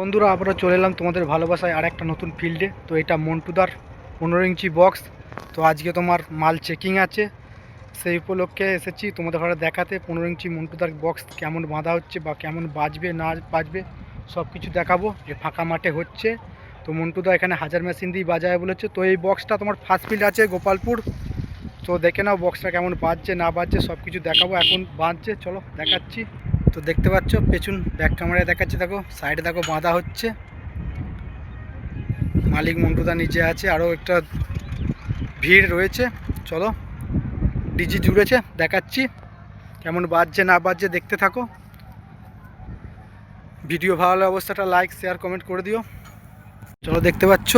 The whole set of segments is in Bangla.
বন্ধুরা, আমরা চলে এলাম তোমাদের ভালোবাসায় আর একটা নতুন ফিল্ডে। তো এটা মন্টুদার পনেরো ইঞ্চি বক্স। তো আজকে তোমার মাল চেকিং আছে। সেই উপলক্ষে এসেছি তোমাদের ঘরে দেখাতে। পনেরো ইঞ্চি মন্টুদার বক্স কেমন বাঁধা হচ্ছে বা কেমন বাজবে, না বাজবে সব কিছু দেখাবো। যে ফাঁকা মাঠে হচ্ছে। তো মন্টুদা এখানে হাজার মেশিন দিয়ে বাজায় বলেছে। তো এই বক্সটা তোমার ফার্স্ট ফিল্ড আছে গোপালপুর। তো দেখে নাও বক্সটা কেমন বাজছে, না বাজছে সব কিছু দেখাবো। এখন বাজছে চলো দেখাচ্ছি। তো দেখতে পাচ্ছ, পেছন ব্যাক ক্যামেরায় দেখাচ্ছে, দেখো সাইডে দেখো, বাঁধা হচ্ছে। মালিক মন্টুদা নিচে আছে আরও একটা ভিড় রয়েছে। চলো ডিজি জুড়েছে, দেখাচ্ছি, কেমন বাজছে, না বাজছে, দেখতে থাকো। ভিডিও ভালো অবস্থাটা লাইক শেয়ার কমেন্ট করে দিও। চলো, দেখতে পাচ্ছ,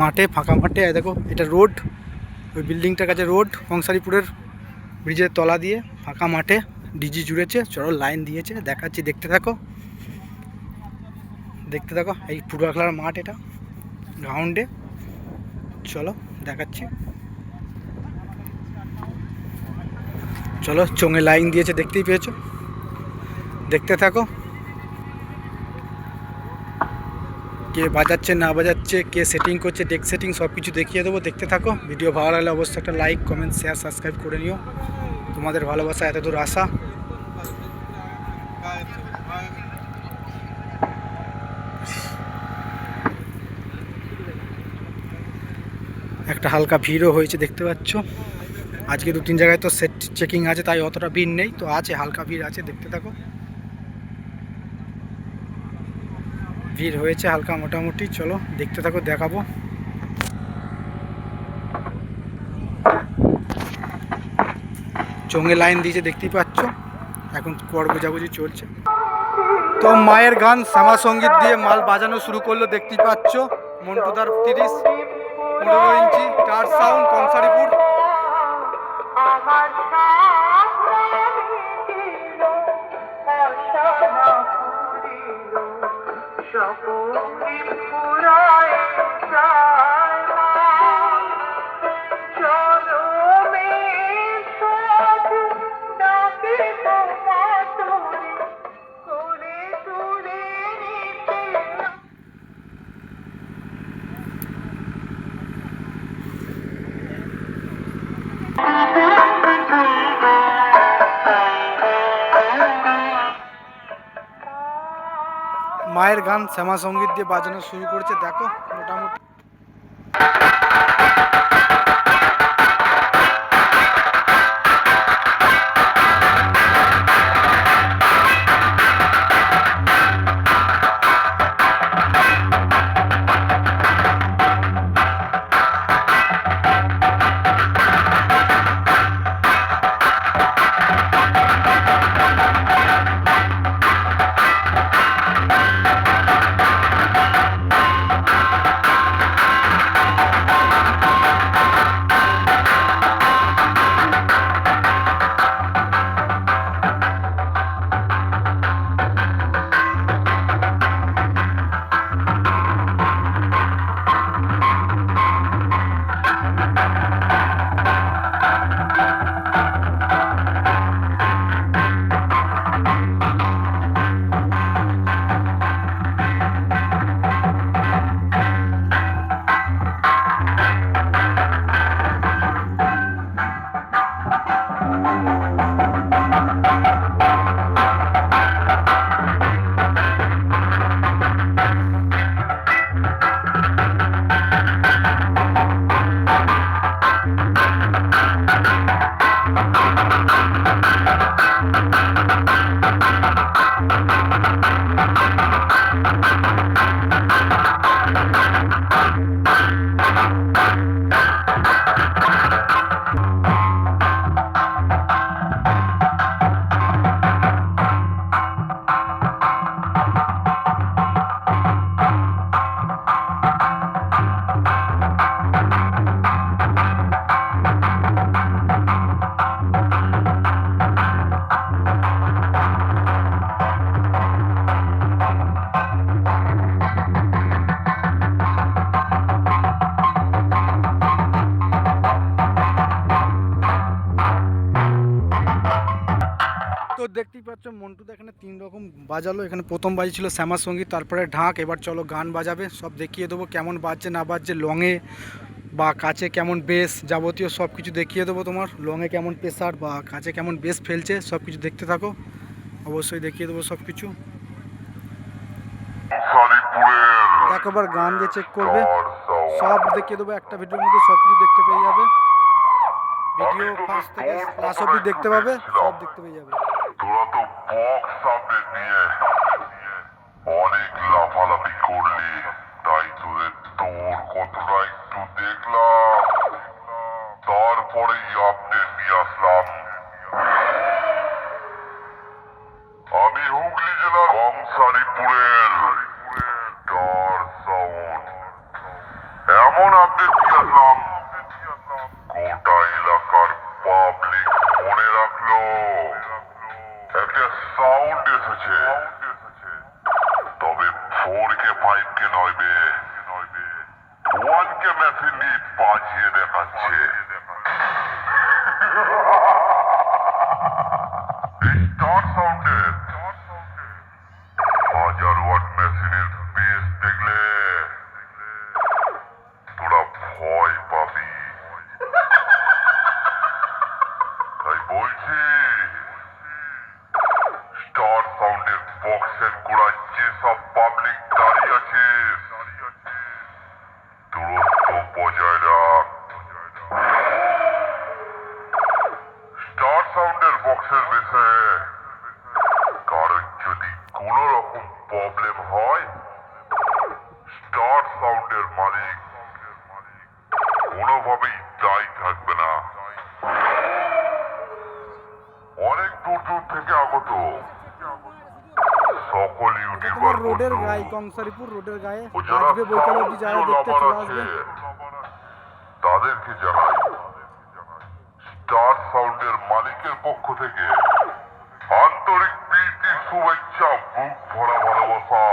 মাঠে, ফাঁকা মাঠে দেখো, এটা রোড ওই বিল্ডিংটার কাছে রোড কংসারিপুরের ব্রিজের তলা দিয়ে, ফাঁকা মাঠে। ডিজি জুড়েছে, চলো লাইন দিয়েছে, দেখাচ্ছি, দেখতে থাকো। দেখতে থাকো, এই ফুটবল খেলার মাঠ এটা গ্রাউন্ডে চলো, দেখাচ্ছি। চলো, চোঙে লাইন দিয়েছে, দেখতেই পেয়েছ? দেখতে থাকো। কে বাজাচ্ছে, না বাজাচ্ছে, কে সেটিং করছে ডেক সেটিং সব কিছু দেখিয়ে দেবো, দেখতে থাকো। ভিডিও ভালো লাগলে অবশ্যই একটা লাইক কমেন্ট শেয়ার সাবস্ক্রাইব করে নিও। তোমাদের ভালোবাসা এত দূর আসা একটা হালকা ভিড়ও হয়েছে, দেখতে পাচ্ছ। আজকে দু তিন জায়গায় তো সেট চেকিং আছে, তাই অতটা ভিড় নেই। তো আছে, হালকা ভিড় আছে, দেখতে থাকো। ভিড় হয়েছে হালকা মোটামুটি, চলো দেখতে থাকো, দেখাবো। চোঙে লাইন দিয়েছে, দেখতেই পাচ্ছ। এখন কর বোঝাবুঝি চলছে। তো মায়ের গান শ্যামা সংগীত দিয়ে মাল বাজানো শুরু করল, দেখতেই পাচ্ছ। মন্টুদার তিরিশ। পনেরো ইঞ্চি টার সাউন্ড কংসারিপুর মায়ের গান শ্যামা সংগীত দিয়ে বাজানো শুরু করেছে। দেখো মোটামুটি। Thank you. দেখতেই পাচ্ছ মন্টুদা এখানে তিন রকম বাজালো। এখানে প্রথম বাজছিল শ্যামা সংগীত, তারপরে ঢাক, এবার চলো গান বাজাবে। সব দেখিয়ে দেবো কেমন বাজছে, না বাজছে, লংয়ে বা কাছে কেমন বেস যাবতীয় সব কিছু দেখিয়ে দেবো তোমার। লংয়ে কেমন প্রেসার বা কাছে কেমন বেস ফেলছে, সব কিছু দেখতে থাকো। অবশ্যই দেখিয়ে দেবো সব কিছু। আবার গান দিয়ে চেক করবে। সব দেখিয়ে দেবো একটা ভিডিওর মধ্যে, সব কিছু দেখতে পেয়ে যাবে। ভিডিও ফার্স্ট থেকে লাস্ট অব্দি দেখতে পাবে, সব দেখতে পেয়ে যাবে। তোরা তো বক্স হাতে নিয়ে অনেক লাফালাফি করলি। তাই তোদের তোর কতটা একটু দেখলাম। তারপরেই আপডেট নিয়ে আসলাম আমি হুগলি জেলার কংসারিপুরের স্টার সাউন্ড এমন আপডেট নিয়ে আসলাম গোটা এলাকার পাবলিক মনে রাখল একটা সাউন্ড এসেছে তবে ফোর কে ফাইভ কে নয় বে ওয়ান কে মেশিন দিয়ে বাজিয়ে দেখাচ্ছে এই স্টার সাউন্ডের হাজার ওয়াট মেশিনের বেস দেখলে তোরা ভয় পাবি তাই বলছি স্টার সাউন্ডের বক্সের গোড়ায় যেসব পাবলিক দাঁড়িয়ে আছে। দূরত্ব বজায় রাখ। স্টার সাউন্ডের বক্সের বেশে কারণ যদি কোনো রকম প্রবলেম হয় স্টার সাউন্ডের মালিক কোনোভাবেই দায়ী থাকবে না। অনেক দূর দূর থেকে আগত। তোমার রোডের গায়ে কংসারিপুর রোডের গায়ে। আসবে বৈকাল অব্দি যারা দেখতে চলে আসবে। তাদেরকে জানাই স্টার সাউন্ডের মালিকের পক্ষ থেকে আন্তরিক প্রীতি শুভেচ্ছা বুক ভরা ভালোবাসা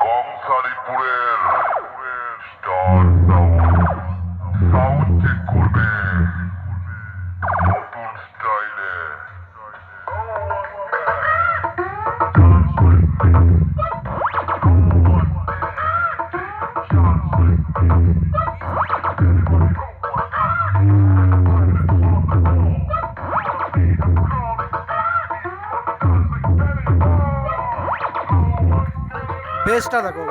কংসারিপুরের স্টার সাউন্ড সাউন্ড চেক করবে। বেসটা দেখো।